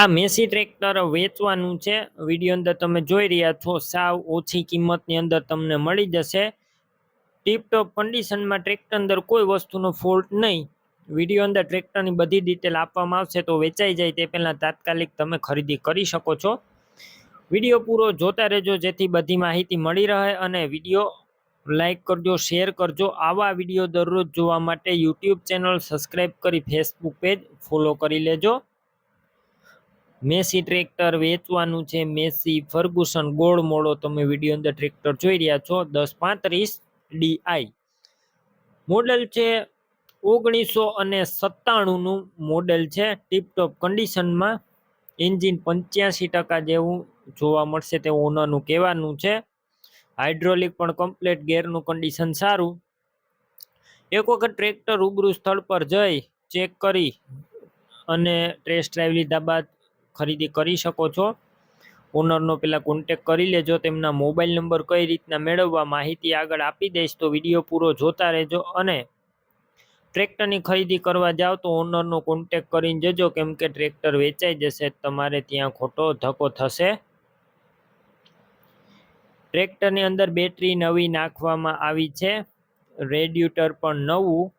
આ Massey tractor વેચવાનું છે. વીડિયો અંદર તમે જોઈ રહ્યા છો, સાવ ઓછી કિંમતની અંદર તમને મળી જશે. ટીપટોપ કન્ડિશનમાં ટ્રેક્ટર અંદર કોઈ વસ્તુનો ફોલ્ટ નહીં. વીડિયો અંદર ટ્રેક્ટરની બધી ડિટેલ આપવામાં આવશે તો વેચાઈ જાય તે પહેલાં તાત્કાલિક તમે ખરીદી કરી શકો છો. વીડિયો પૂરો જોતા રહેજો, જેથી બધી માહિતી મળી રહે અને વીડિયો લાઈક કરજો, શેર કરજો. આવા વીડિયો દરરોજ જોવા માટે યુટ્યુબ ચેનલ સબસ્ક્રાઈબ કરી ફેસબુક પેજ ફોલો કરી લેજો. મેસી ટ્રેક્ટર વેચવાનું છે, મેસી ફર્ગુસન ગોળ મોડો તમે વીડિયો અંદર ટ્રેક્ટર જોઈ રહ્યા છો, દસ પાંત્રીસ ડીઆઈ મોડલ છે ઓગણીસો અને સત્તાણુંનું મોડેલ છે ટીપટોપ કન્ડિશનમાં એન્જિન પંચ્યાસી ટકા જેવું જોવા મળશે તેવું ઓનરનું કહેવાનું છે. હાઇડ્રોલિક પણ કમ્પ્લેટ ગેરનું કન્ડિશન સારું. એક વખત ટ્રેક્ટર રૂબરૂ સ્થળ પર જઈ ચેક કરી અને ટેસ્ટ ડ્રાઈવ લીધા બાદ ખરીદી કરી શકો છો. ઓનરનો પહેલાં કોન્ટેક કરી લેજો, તેમના મોબાઈલ નંબર કઈ રીતના મેળવવા માહિતી આગળ આપી દઈશ, તો વીડિયો પૂરો જોતા રહેજો. અને ટ્રેક્ટરની ખરીદી કરવા જાઓ તો ઓનરનો કોન્ટેક કરીને જજો, કેમ કે ટ્રેક્ટર વેચાઈ જશે, તમારે ત્યાં ખોટો ધક્કો થશે. ટ્રેક્ટરની અંદર બેટરી નવી નાખવામાં આવી છે. રેડ્યુટર પણ નવું.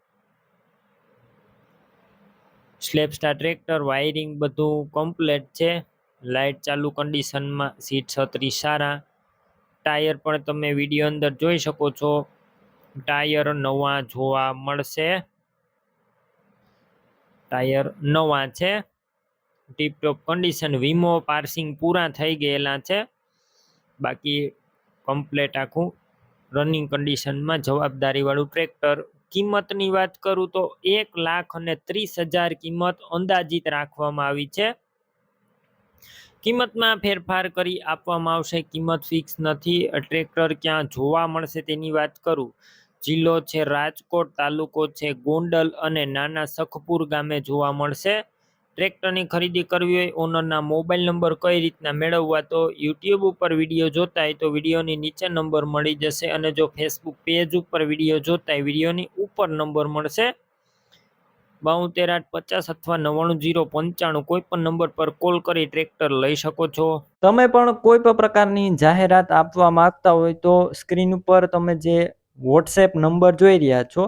સ્લેપસ્ટાર ટ્રેક્ટર, વાયરિંગ બધું કમ્પ્લેટ છે. લાઇટ ચાલુ કન્ડિશનમાં સીટ છત્રી સારા. ટાયર પણ તમે વીડિયો અંદર જોઈ શકો છો. ટાયર નવા જોવા મળશે. ટાયર નવા છે. ટીપટોપ કન્ડિશન વીમો, પાર્સિંગ પૂરા થઈ ગયેલા છે. બાકી કમ્પ્લેટ આખું રનિંગ કન્ડિશનમાં જવાબદારીવાળું ટ્રેક્ટર કિંમતની વાત કરું તો એક લાખ અને ત્રીસ હજાર કિંમત અંદાજિત રાખવામાં આવી છે. કિંમતમાં ફેરફાર કરી આપવામાં આવશે. કિંમત ફિક્સ નથી. ટ્રેક્ટર ક્યાં જોવા મળશે તેની વાત કરું. જિલ્લો છે રાજકોટ, તાલુકો છે ગોંડલ અને નાના સખપુર ગામે જોવા મળશે. ટ્રેક્ટરની ખરીદી કરવી હોય, ઓનરના મોબાઈલ નંબર કઈ રીતના મેળવવા, તો યુટ્યુબ ઉપર વીડિયો જોતા હોય તો વિડીયોની નીચે નંબર મળી જશે અને જો ફેસબુક પેજ ઉપર વીડિયો જોતા હોય, વિડીયોની ઉપર નંબર મળશે. બાઉતેર આઠ પચાસ અથવા નવ્વાણું જીરો પંચાણું કોઈ પણ નંબર પર કોલ કરી ટ્રેક્ટર લઈ શકો છો. તમે પણ કોઈ પણ પ્રકારની જાહેરાત આપવા માંગતા હોય તો સ્ક્રીન ઉપર તમે જે વોટ્સએપ નંબર જોઈ રહ્યા છો